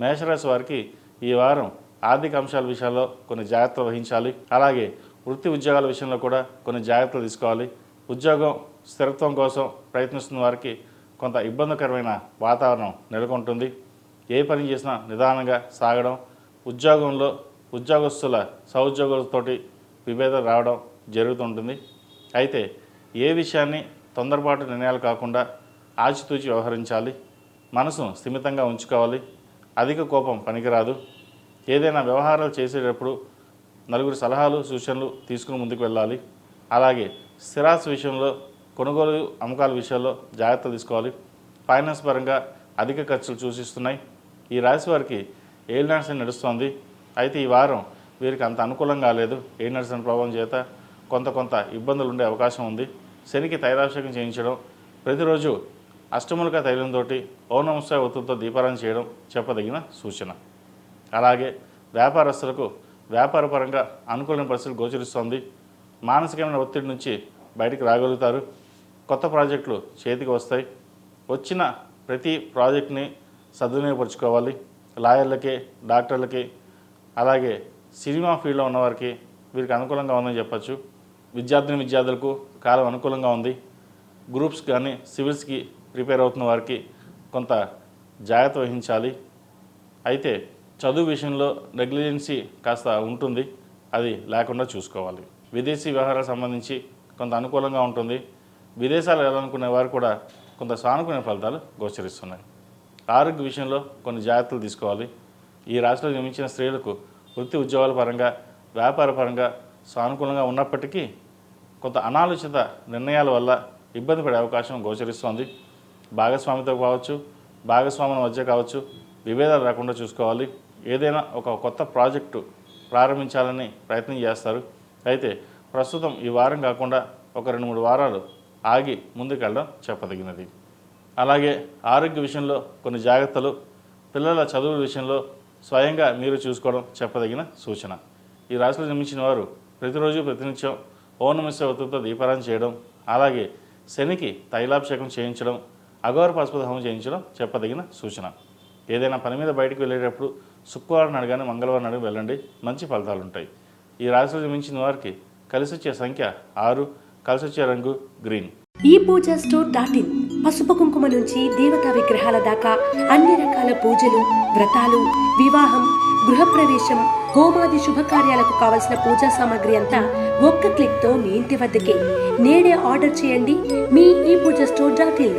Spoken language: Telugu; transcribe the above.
మేషరాశి వారికి ఈ వారం ఆర్థిక అంశాల విషయాల్లో కొన్ని జాగ్రత్తలు వహించాలి. అలాగే వృత్తి ఉద్యోగాల విషయంలో కూడా కొన్ని జాగ్రత్తలు తీసుకోవాలి. ఉద్యోగం స్థిరత్వం కోసం ప్రయత్నిస్తున్న వారికి కొంత ఇబ్బందికరమైన వాతావరణం నెలకొంటుంది. ఏ పని చేసినా నిదానంగా సాగడం ఉద్యోగంలో ఉద్యోగస్తుల సహోద్యోగులతోటి విభేదాలు రావడం జరుగుతుంటుంది. అయితే ఏ విషయాన్ని తొందరపాటు నిర్ణయాలు కాకుండా ఆచితూచి వ్యవహరించాలి. మనసును స్థిమితంగా ఉంచుకోవాలి. అధిక కోపం పనికిరాదు. ఏదైనా వ్యవహారాలు చేసేటప్పుడు నలుగురు సలహాలు సూచనలు తీసుకుని ముందుకు వెళ్ళాలి. అలాగే స్థిరాస్తి విషయంలో కొనుగోలు అమ్మకాల విషయాల్లో జాగ్రత్త తీసుకోవాలి. ఫైనాన్స్ పరంగా అధిక ఖర్చులు సూచిస్తున్నాయి. ఈ రాశి వారికి ఏళ్ళు నడిచి నడుస్తోంది. అయితే ఈ వారం వీరికి అంత అనుకూలంగా లేదు ఏ నర్సన్ ప్రభావం చేత కొంత కొంత ఇబ్బందులు ఉండే అవకాశం ఉంది. శనికి తైరాభిషేకం చేయించడం ప్రతిరోజు అష్టములుగా తైలంతో ఓ నమస్కార ఒత్తులతో దీపారాయణ చేయడం చెప్పదగిన సూచన. అలాగే వ్యాపారస్తులకు వ్యాపారపరంగా అనుకూలమైన పరిస్థితులు గోచరిస్తోంది. మానసికమైన ఒత్తిడి నుంచి బయటికి రాగలుగుతారు. కొత్త ప్రాజెక్టులు చేతికి వస్తాయి. వచ్చిన ప్రతి ప్రాజెక్ట్ని సద్వినియోగపరుచుకోవాలి. లాయర్లకి డాక్టర్లకి అలాగే సినిమా ఫీల్డ్లో ఉన్నవారికి వీరికి అనుకూలంగా ఉందని చెప్పచ్చు. విద్యార్థిని విద్యార్థులకు కాలం అనుకూలంగా ఉంది. గ్రూప్స్ కానీ సివిల్స్కి ప్రిపేర్ అవుతున్న వారికి కొంత జాగ్రత్త వహించాలి. అయితే చదువు విషయంలో నెగ్లిజెన్సీ కాస్త ఉంటుంది. అది లేకుండా చూసుకోవాలి. విదేశీ వ్యవహారాలకు సంబంధించి కొంత అనుకూలంగా ఉంటుంది. విదేశాలు వెళ్ళాలనుకునే వారు కూడా కొంత సానుకూల ఫలితాలు గోచరిస్తున్నాయి. ఆరోగ్య విషయంలో కొన్ని జాగ్రత్తలు తీసుకోవాలి. ఈ రాశిలో జన్మించిన స్త్రీలకు వృత్తి ఉద్యోగాల పరంగా వ్యాపార పరంగా సానుకూలంగా ఉన్నప్పటికీ కొంత అనాలోచిత నిర్ణయాల వల్ల ఇబ్బంది పడే అవకాశం గోచరిస్తోంది. భాగస్వామితో కావచ్చు భాగస్వాముల మధ్య కావచ్చు విభేదాలు రాకుండా చూసుకోవాలి. ఏదైనా ఒక కొత్త ప్రాజెక్టు ప్రారంభించాలని ప్రయత్నం చేస్తారు. అయితే ప్రస్తుతం ఈ వారం కాకుండా ఒక రెండు మూడు వారాలు ఆగి ముందుకెళ్ళడం చెప్పదగినది. అలాగే ఆరోగ్య విషయంలో కొన్ని జాగ్రత్తలు పిల్లల చదువుల విషయంలో స్వయంగా మీరు చూసుకోవడం చెప్పదగిన సూచన. ఈ రాశిలో జన్మించిన వారు ప్రతిరోజు ప్రతినిత్యం ఓనమిశ్ర ఒత్తుతో దీపారాయణ చేయడం అలాగే శనికి తైలాభిషేకం చేయించడం అగౌర పశుపత హోమం చేయించడం చెప్పదగిన సూచన. ఏదైనా పని మీద బయటకు వెళ్ళేటప్పుడు శుక్రవారం నాడు కానీ మంగళవారం నాడు వెళ్ళండి. మంచి ఫలితాలు ఉంటాయి ఈ రాశిలో జన్మించిన వారికి కలిసి వచ్చే సంఖ్య ఆరు కలిసి వచ్చే రంగు గ్రీన్. ఈ పూజ స్టోర్ డాట్ ఇన్. పసుపు కుంకుమ నుంచి దేవతా విగ్రహాల దాకా అన్ని రకాల పూజలు వ్రతాలు వివాహం గృహప్రవేశం హోమాది శుభకార్యాలకు కావలసిన పూజా సామాగ్రి అంతా ఒక్క క్లిక్తో మీ ఇంటి వద్దకే. నేడే ఆర్డర్ చేయండి మీ ఈ Pooja store dot in